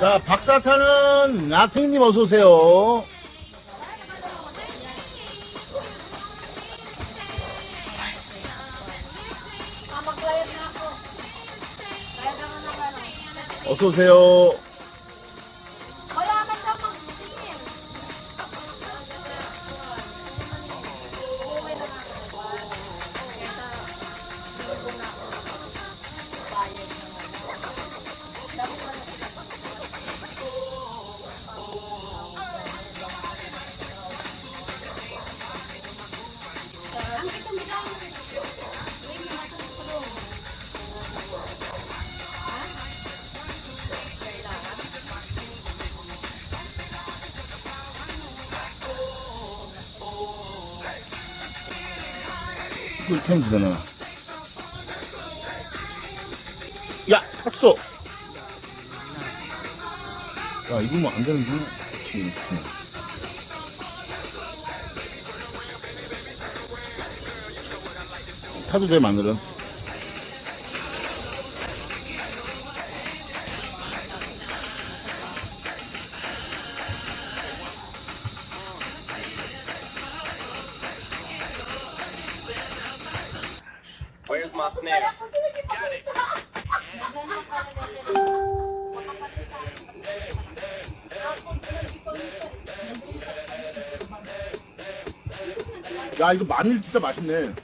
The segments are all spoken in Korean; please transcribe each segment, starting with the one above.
자, 박사타는 나탱님 어서오세요. Ah? 어서오세요. 꿀템 주잖아. 야, 탔어. 야, 이거 뭐 안 되는데? 그치, 그치. 타도 돼, 마늘은. My snare? 야, 이거 마늘 진짜 맛있네.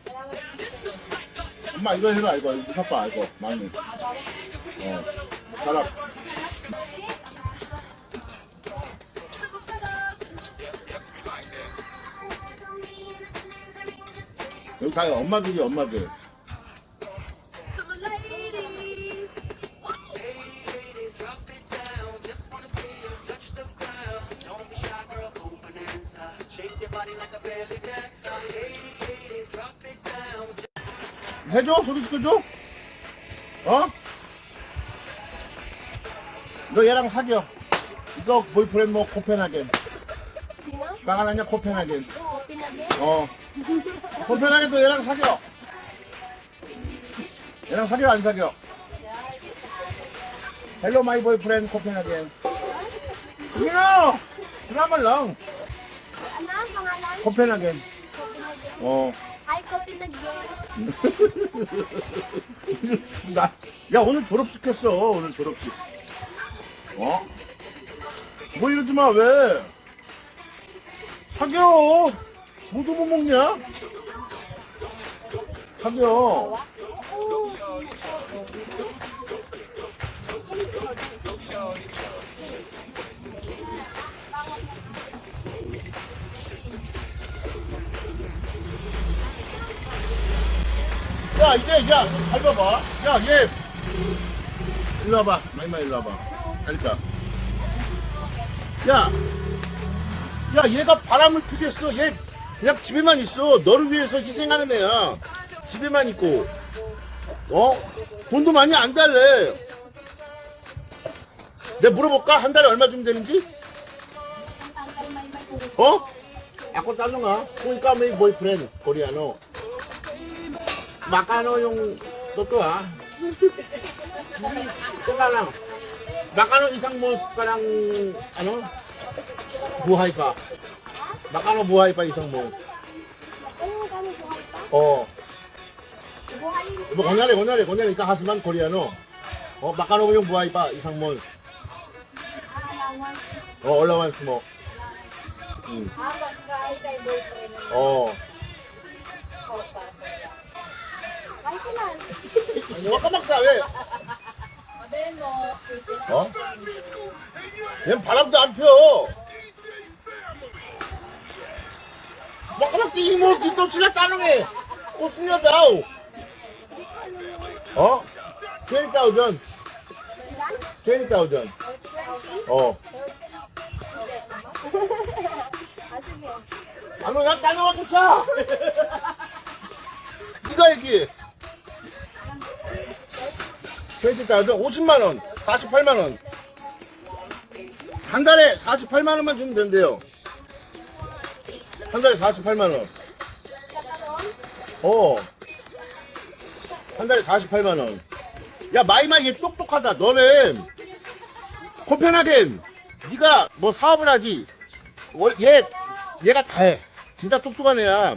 엄마, 이거 해라, 이거. 이거 사봐, 이거. 마늘. 어. 살아. 여기 다 엄마들이 엄마들. 해줘? 소리 시켜줘? 어? 너 얘랑 사겨. 이거 보이프렌드 뭐 코펜하겐. Sino? 나가나냐 코펜하겐. 어. 코펜하겐 또 얘랑 사겨. 얘랑 사겨 안 사겨? 헬로 마이 보이프렌드 코펜하겐. 이거 드라마 랑? 코펜하겐. 어. 나, 야, 오늘 졸업시켰어. 오늘 졸업식. 어? 뭐 이러지 마, 왜? 사겨. 뭐도 못 먹냐? 사겨. 야, 이제, 야, 잘 봐봐. 야, 얘. 일로 와봐. 마이마 일로 와봐. 그러니까. 야. 야, 얘가 바람을 피겠어. 얘 그냥 집에만 있어. 너를 위해서 희생하는 애야. 집에만 있고. 어? 돈도 많이 안 달래. 내가 물어볼까? 한 달에 얼마 주면 되는지? 어? Ha, kung ikaw may boyfriend, Koreano, Makano yung totoo ha? Teka lang. Makano isang month parang ano? Buhay pa. Makano buhay pa isang month? Kami buhay pa? Oo. Buhay Diba, kunyari, kunyari, kunyari, ikahasman Koreano. Oh, makano yung buhay pa isang month? allowance. Oh, allowance mo. Hmm. Boyfriend. Oh. Kailan? Ano ka magsabi? Sabi mo, 어? 얘 바람도 안 펴. Sila tanong eh. Gusto niya daw. Oh? 20,000. 20,000. 20? Oh. Ah, sige. ano yan? Tanong ako siya. 네가 얘기해. 20,000, 50만 원, 48만 원. 한 달에 48만 원만 주면 된대요. 한 달에 48만 원. 어. 한 달에 48만 원. 야, 마이마 얘 똑똑하다. 너는 코펜하겐 네가 뭐 사업을 하지 월- 얘 얘가 다 해 진짜 똑똑한 애야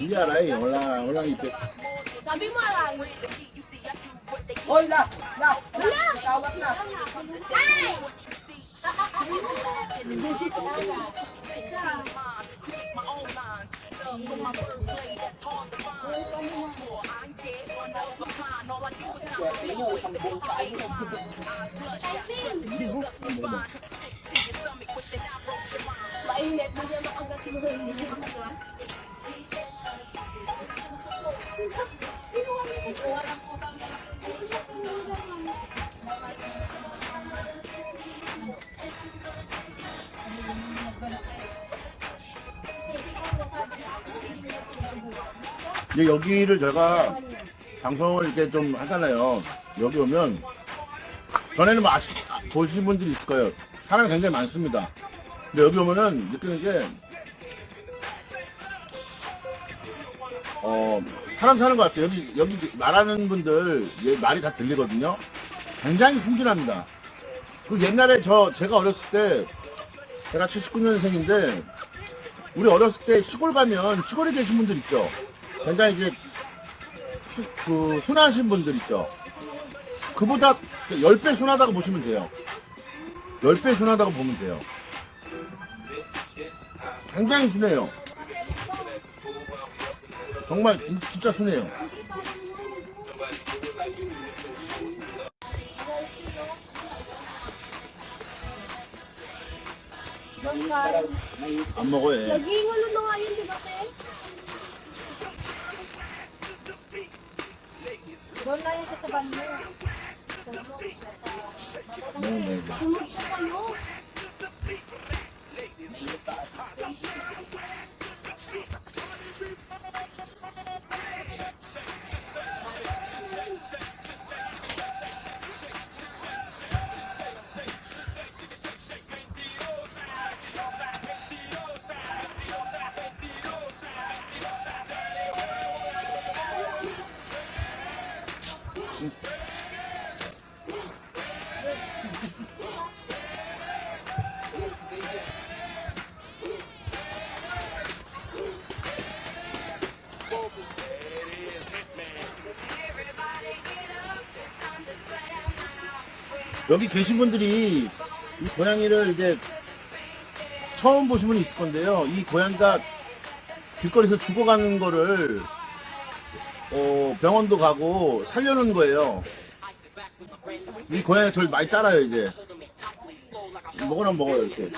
Mira ahí, hola, hola, y te... Salimos a la... Hoy la, la, la, la, la, la. ¡Ay! Mainit, hindi mo ang gasolina. 이제 여기를 제가 방송을 이렇게 좀 하잖아요. 여기 오면 전에는 뭐 아시, 아, 보신 분들이 있을 거예요. 사람이 굉장히 많습니다. 근데 여기 오면은 느끼는 게 어, 사람 사는 것 같아요. 여기 여기 말하는 분들 얘 말이 다 들리거든요. 굉장히 순진합니다. 그리고 옛날에 저 제가 어렸을 때 제가 79년생인데 우리 어렸을 때 시골 가면 시골에 계신 분들 있죠. 굉장히 이제 수, 그 순하신 분들 있죠. 그보다 10배 순하다고 보시면 돼요. 10배 순하다고 보면 돼요. 굉장히 순해요. 정말 진- 진짜 순해요. 안 먹어요. 얘. Naging ano na nga yun, di ba, te? Doon na yung sa saban mo. 네, 네. Sunod siya sa'yo. 여기 계신 분들이 이 고양이를 이제 처음 보신 분이 있을 건데요. 이 고양이가 길거리에서 죽어가는 거를 어, 병원도 가고 살려놓은 거예요. 이 고양이가 저를 많이 따라요 이제. 먹으나 먹어요 이렇게.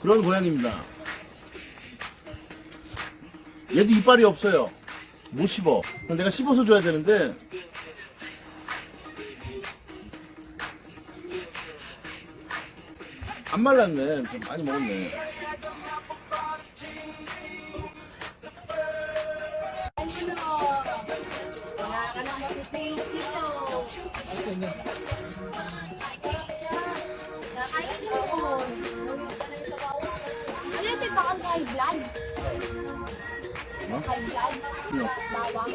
그런 고양이입니다. 얘도 이빨이 없어요. 못 씹어. 그럼 내가 씹어서 줘야 되는데. 안 말랐네. 좀 많이 먹었네. High blood? 어? Bawang?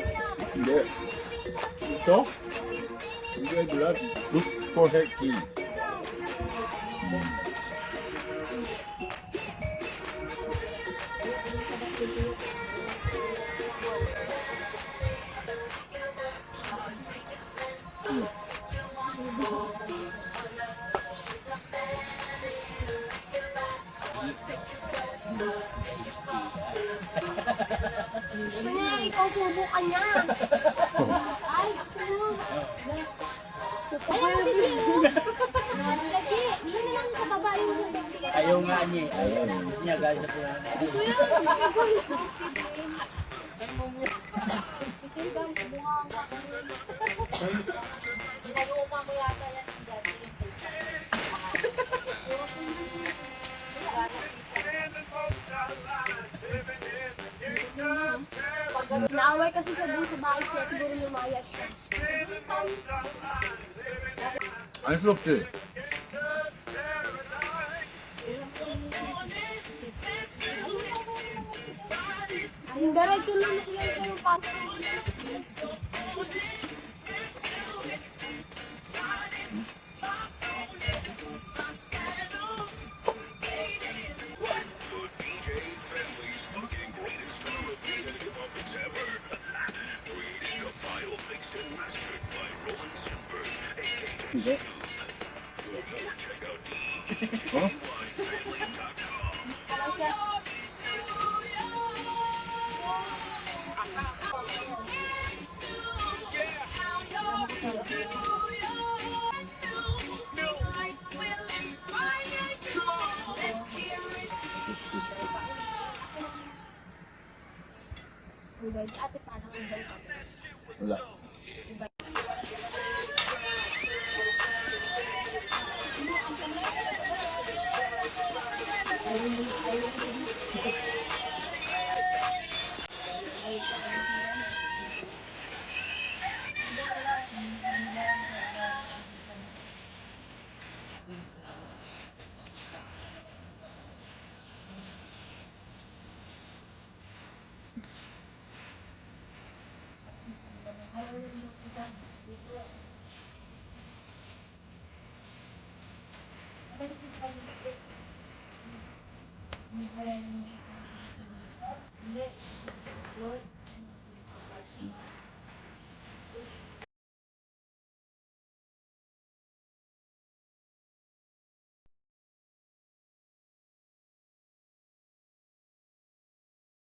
근데 ito 이게 blood good Gusto niya ikaw subukan niya. Ay, gusto mo. Ayaw, Digi. Digi, yun na lang sa baba yung bibigyan. Ayaw nga niya. Ayaw niya. Galit na po na. Ito yan. Ikaw yung Kasi ba, mukha ka. Pinaluma mo yata yan. Naaway kasi siya dun sa bahay niya, siguro lumaya siya. Ein Flug dir. Diretso lang ako yung pati. Thank you.